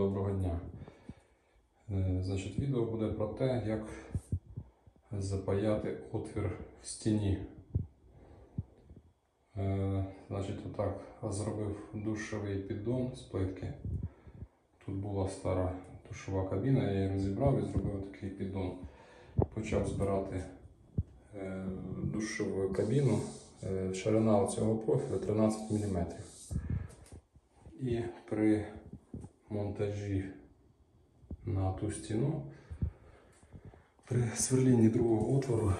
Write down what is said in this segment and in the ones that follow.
Доброго дня. Е, Значить, відео буде про те, як запаяти отвір в стіні. Е, Значить, отак зробив душовий піддон з плитки. Тут була стара душова кабіна, я її розібрав і зробив такий піддон. Почав збирати е, душову кабіну. Ширина цього профілю 13 мм. І при монтажі на ту стіну при сверлінні другого отвору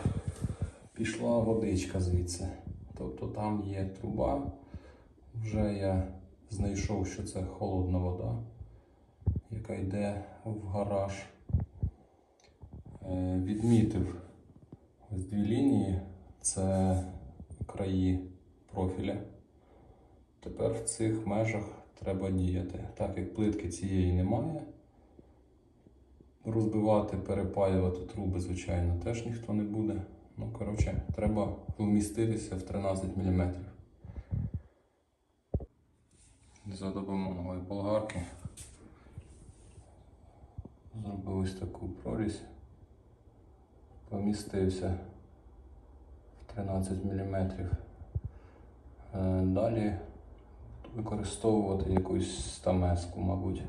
пішла водичка звідси. Тобто там є труба. Вже я знайшов, що це холодна вода, яка йде в гараж. Е, Відмітив ось дві лінії, це краї профіля. Тепер в цих межах треба діяти. Так як плитки цієї немає. Розбивати, перепаювати труби, звичайно, теж ніхто не буде. Ну, коротше, треба вміститися в 13 мм. За допомогою болгарки зробив ось таку прорізь, помістився в 13 мм. Далі використовувати якусь стамеску, мабуть.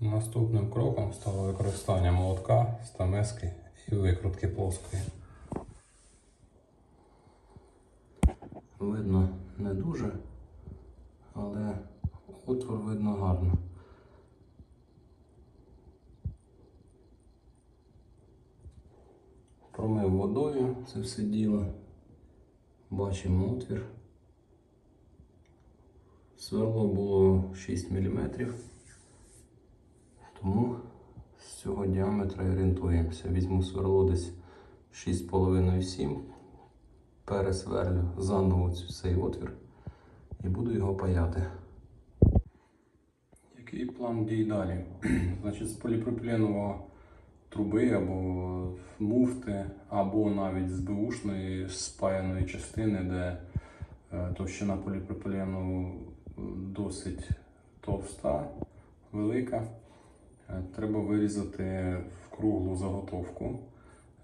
Наступним кроком стало використання молотка, стамески і викрутки плоскої. Видно не дуже, але отвор видно гарно. Промив водою це все діло. Бачимо отвір. Сверло було 6 мм, тому з цього діаметра орієнтуємося. Візьму сверло десь 6,5-7, пересверлю заново цей отвір і буду його паяти. Який план дій далі? Значить, з поліпропіленового труби або муфти, або навіть з бушної спаяної частини, де е, товщина поліпропілену досить товста, велика. Е, Треба вирізати в круглу заготовку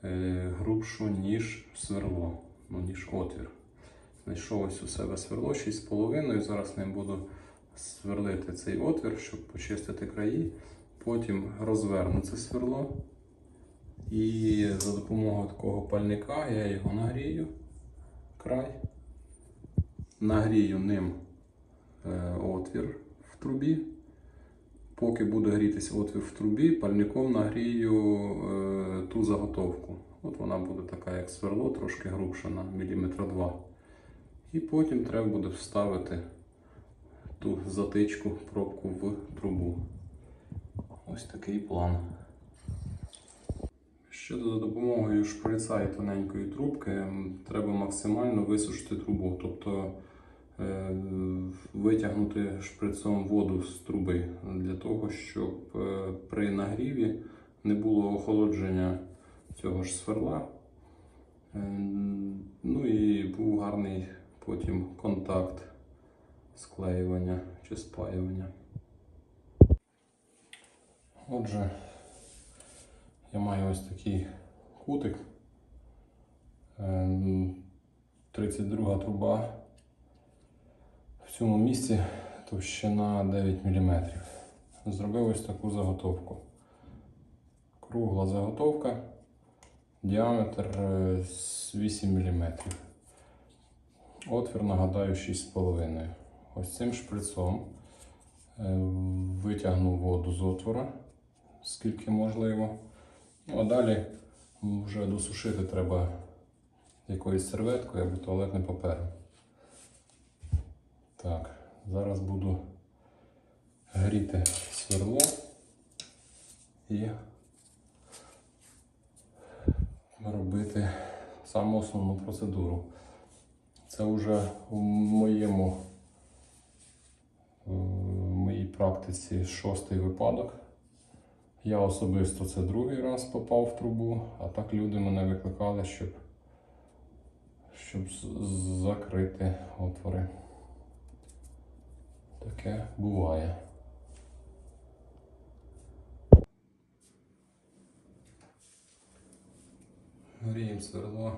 е, грубшу, ніж сверло, ну, ніж отвір. Знайшов ось у себе сверло 6,5. Зараз ним буду сверлити цей отвір, щоб почистити краї. Потім розверну це сверло. І за допомогою такого пальника я його нагрію край, нагрію ним отвір в трубі. Поки буде грітися отвір в трубі, пальником нагрію е, ту заготовку. От вона буде така, як сверло, трошки грубша на міліметра 2. І потім треба буде вставити ту затичку, пробку в трубу. Ось такий план. Щодо за допомогою шприца і тоненької трубки, треба максимально висушити трубу, тобто е, витягнути шприцом воду з труби для того, щоб е, при нагріві не було охолодження цього ж сверла. Е, Ну і був гарний потім контакт склеювання чи спаювання. Отже, я маю ось такий кутик. Ем, 32 труба. В цьому місці товщина 9 мм. Зробив ось таку заготовку. Кругла заготовка, діаметр е, 8 мм. Отвір, нагадаю, 6,5. Ось цим шприцом е, витягну воду з отвора, скільки можливо. Ну, а далі вже досушити треба якоюсь серветкою або туалетним папером. Зараз буду гріти сверло і робити саму основну процедуру. Це вже у моєму в моїй практиці шостий випадок. Я особисто це другий раз попав в трубу, а так люди мене викликали, щоб, щоб закрити отвори. Таке буває. Гріємо сверло.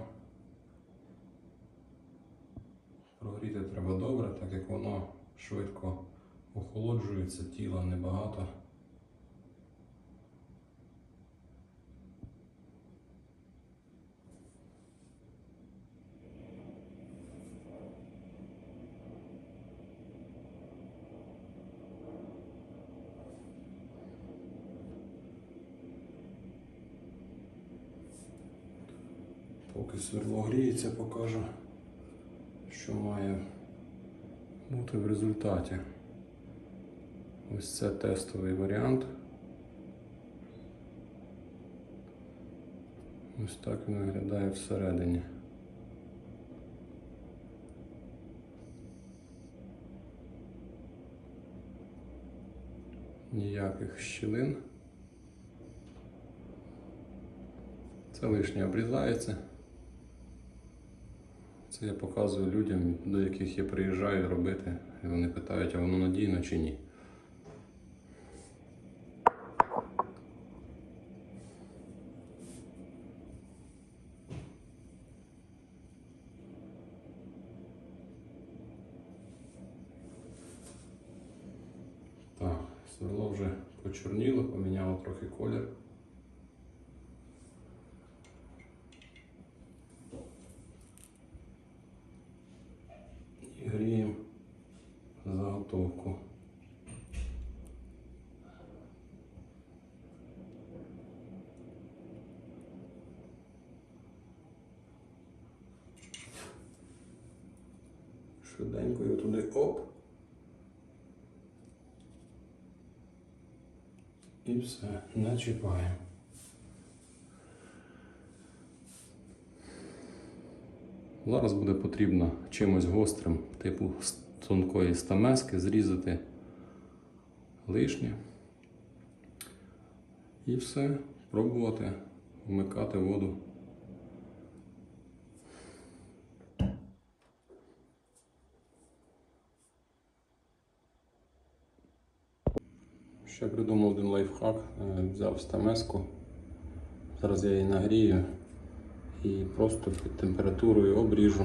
Прогріти треба добре, так як воно швидко охолоджується, тіла небагато. Поки сверло гріється, покажу, що має бути в результаті. Ось це тестовий варіант. Ось так він виглядає всередині. Ніяких щілин. Це лишнє обрізається. Це я показую людям, до яких я приїжджаю робити, і вони питають, а воно надійно чи ні. Так, сверло вже почорніло, поміняло трохи колір. І гріємо заготовку. Швиденько його туди оп. І все, не чіпаємо. Зараз буде потрібно чимось гострим, типу тонкої стамески, зрізати лишнє. І все, пробувати вмикати воду. Ще придумав один лайфхак, Е, взяв стамеску. Зараз я її нагрію і просто під температурою обріжу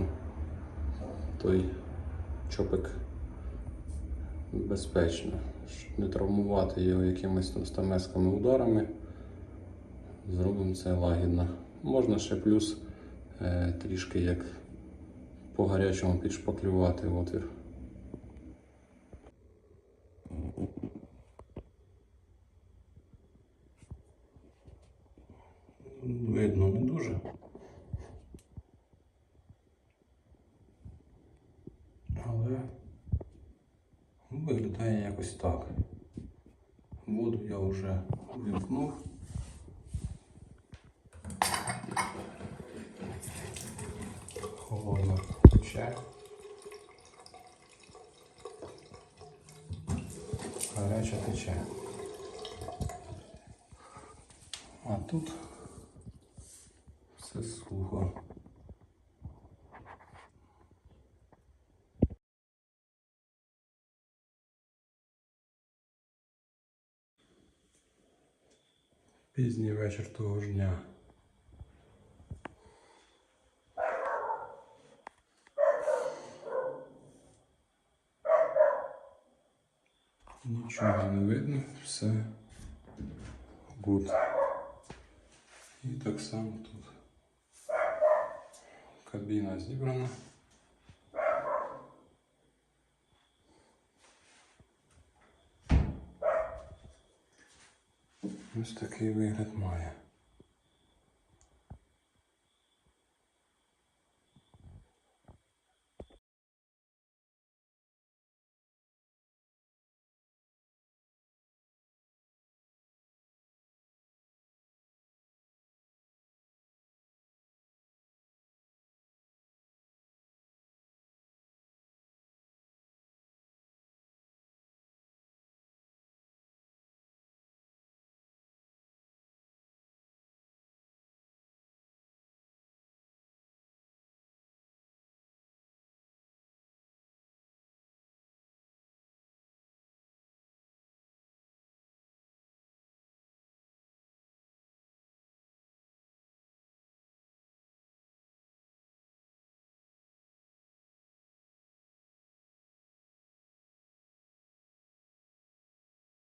той чопик безпечно, щоб не травмувати його якимись там стамесками ударами. Зробимо це лагідно. Можна ще плюс е, трішки як по гарячому підшпаклювати отвір. Видно не дуже. Але якось так. Воду я вже вімкнув. Холодно тече. Гаряча тече. А тут все сухо. Пізній вечір того ж дня. Нічого не видно, все гуд. І так само тут. Кабіна зібрана. Ось такий вигляд має.